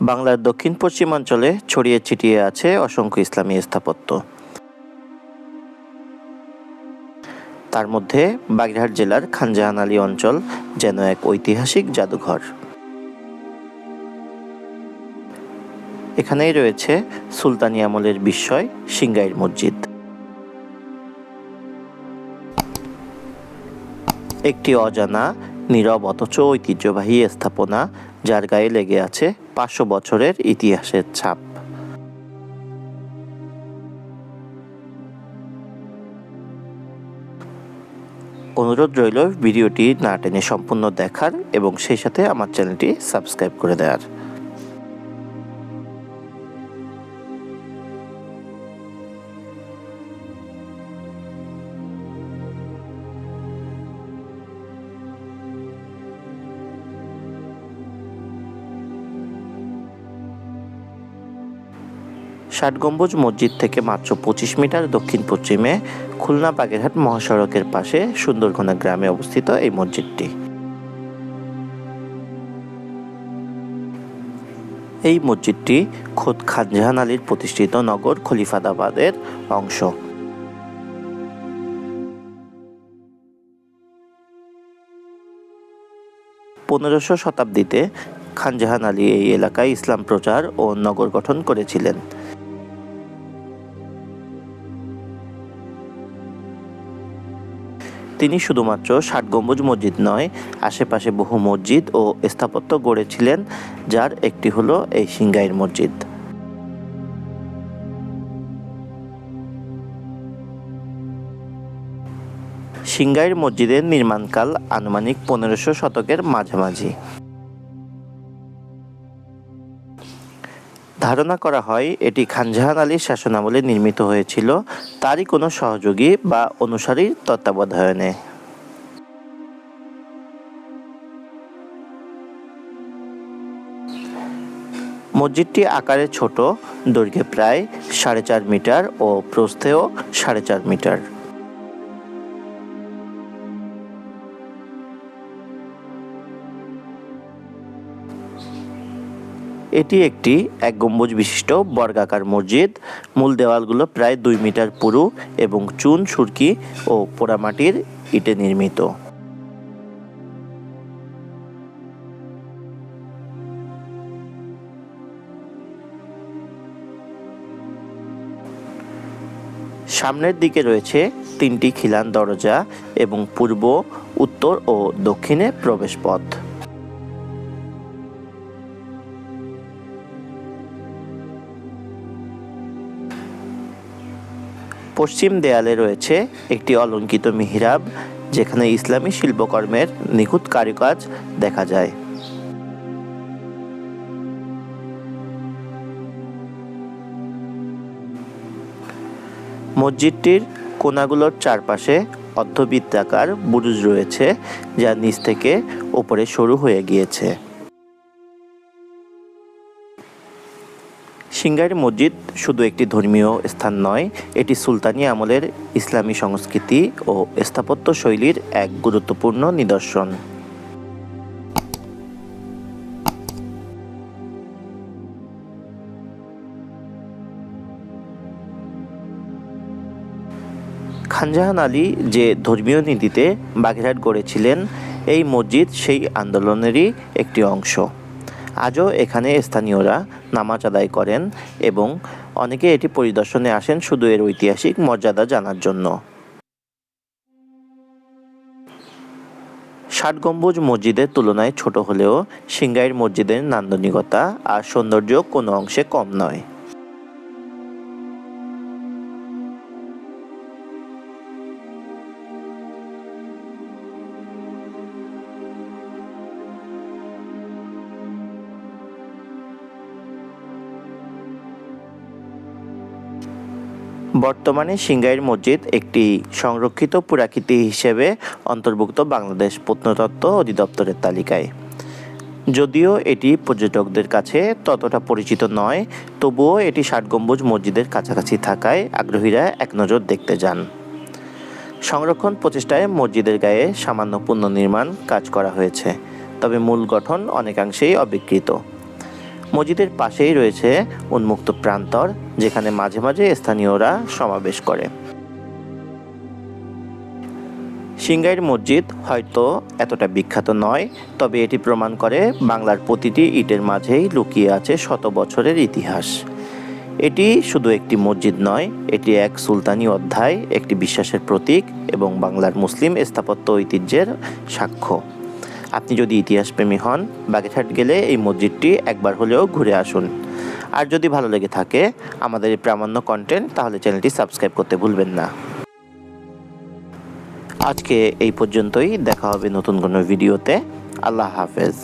বাংলার দক্ষিণ পশ্চিমাঞ্চলে ছড়িয়ে ছিটিয়ে আছে অসংখ্য ইসলামী স্থাপত্য। তার মধ্যে বাগেরহাট জেলার খানজাহান আলী অঞ্চল যেন এক ঐতিহাসিক জাদুঘর। এখানেই রয়েছে সুলতানি আমলের বিস্ময় সিংগাইর মসজিদ। একটি অজানা, নীরব অথচ ঐতিহ্যবাহী স্থাপনা যার গায়ে লেগে আছে পাঁচশো বছরের ইতিহাসের ছাপ। অনুরোধ রইল ভিডিওটি না টেনে সম্পূর্ণ দেখার এবং সেই সাথে আমার চ্যানেলটি সাবস্ক্রাইব করে দেওয়ার। ষাট গম্বুজ মসজিদ থেকে মাত্র পঁচিশ মিটার দক্ষিণ পশ্চিমে খুলনা বাগেরহাট মহাসড়কের পাশে সুন্দরঘোনা গ্রামে অবস্থিত এই মসজিদটি। এই মসজিদটি খোদ খানজাহান আলীর প্রতিষ্ঠিত নগর খলিফাদাবাদের অংশ। পনেরোশো শতাব্দীতে খানজাহান আলী এই এলাকায় ইসলাম প্রচার ও নগর গঠন করেছিলেন। তিনি শুধুমাত্র ষাট গম্বুজ মসজিদ নয়, আশেপাশে বহু মসজিদ ও স্থাপত্য গড়েছিলেন, যার একটি হলো এই সিংগাইর মসজিদ। সিংগাইর মসজিদের নির্মাণকাল আনুমানিক পনেরোশো শতকের মাঝামাঝি। ধারণা করা হয়, এটি খানজাহান আলীর শাসনামলে নির্মিত হয়েছিল, তারই কোনো সহযোগী বা অনুসারীর তত্ত্বাবধানে। মসজিদটি আকারে ছোট, দৈর্ঘ্যে প্রায় সাড়ে চার মিটার ও প্রস্থেও সাড়ে চার মিটার। এটি একটি এক গম্বুজ বিশিষ্ট বর্গাকার মসজিদ। মূল দেওয়ালগুলো প্রায় দুই মিটার পুরু এবং চুন, সুরকি ও পোড়ামাটির ইটে নির্মিত। সামনের দিকে রয়েছে তিনটি খিলান দরজা এবং পূর্ব, উত্তর ও দক্ষিণে প্রবেশপথ। পশ্চিম দেয়ালে রয়েছে একটি অলঙ্কিত মিহরাব, যেখানে ইসলামী শিল্পকর্মের নিখুঁত কারুকাজ দেখা যায়। মসজিদটির কোনাগুলোর চারপাশে অর্ধবৃত্তাকার বুরুজ রয়েছে, যা নিচ থেকে ওপরে সরু হয়ে গিয়েছে। সিঙ্গাইর মসজিদ শুধু একটি ধর্মীয় স্থান নয়, এটি সুলতানি আমলের ইসলামী সংস্কৃতি ও স্থাপত্য শৈলীর এক গুরুত্বপূর্ণ নিদর্শন। খানজাহান আলী যে ধর্মীয় নীতিতে বাগেরহাট গড়েছিলেন, এই মসজিদ সেই আন্দোলনেরই একটি অংশ। আজও এখানে স্থানীয়রা নামাজ আদায় করেন এবং অনেকে এটি পরিদর্শনে আসেন শুধু এর ঐতিহাসিক মর্যাদা জানার জন্য। ষাট গম্বুজ মসজিদের তুলনায় ছোট হলেও সিংগাইর মসজিদের নান্দনিকতা আর সৌন্দর্য কোনো অংশে কম নয়। বর্তমানে সিংগাইর মসজিদ একটি সংরক্ষিত পুরাকীর্তি হিসেবে অন্তর্ভুক্ত বাংলাদেশ প্রত্নতত্ত্ব অধিদপ্তরের তালিকায়। যদিও এটি পর্যটকদের কাছে ততটা পরিচিত নয়, তবুও এটি ষাট গম্বুজ মসজিদের কাছাকাছি থাকায় আগ্রহীরা এক নজর দেখতে যান। সংরক্ষণ প্রচেষ্টায় মসজিদের গায়ে সামান্য পুনর্নির্মাণ কাজ করা হয়েছে, তবে মূল গঠন অনেকাংশেই অবিকৃত। মসজিদের পাশেই রয়েছে উন্মুক্ত প্রান্তর, যেখানে মাঝে মাঝে স্থানীয়রা সমাবেশ করে। সিংগাইর মসজিদ হয়তো এতটা বিখ্যাত নয়, তবে এটি প্রমাণ করে বাংলার প্রতিটি ইটের মাঝেই লুকিয়ে আছে শত বছরের ইতিহাস। এটি শুধু একটি মসজিদ নয়, এটি এক সুলতানি অধ্যায়, একটি বিশ্বাসের প্রতীক এবং বাংলার মুসলিম স্থাপত্য ঐতিহ্যের সাক্ষ্য। আপনি যদি ইতিহাসপ্রেমী হন, বাগেরহাট গেলে এই মসজিদটি একবার হলেও ঘুরে আসুন। আর যদি ভালো লেগে থাকে আমাদের এই প্রামাণ্য কন্টেন্ট তাহলে চ্যানেলটি সাবস্ক্রাইব করতে ভুলবেন না। আজকে এই পর্যন্তই, দেখা হবে নতুন কোনো ভিডিওতে আল্লাহ হাফেজ।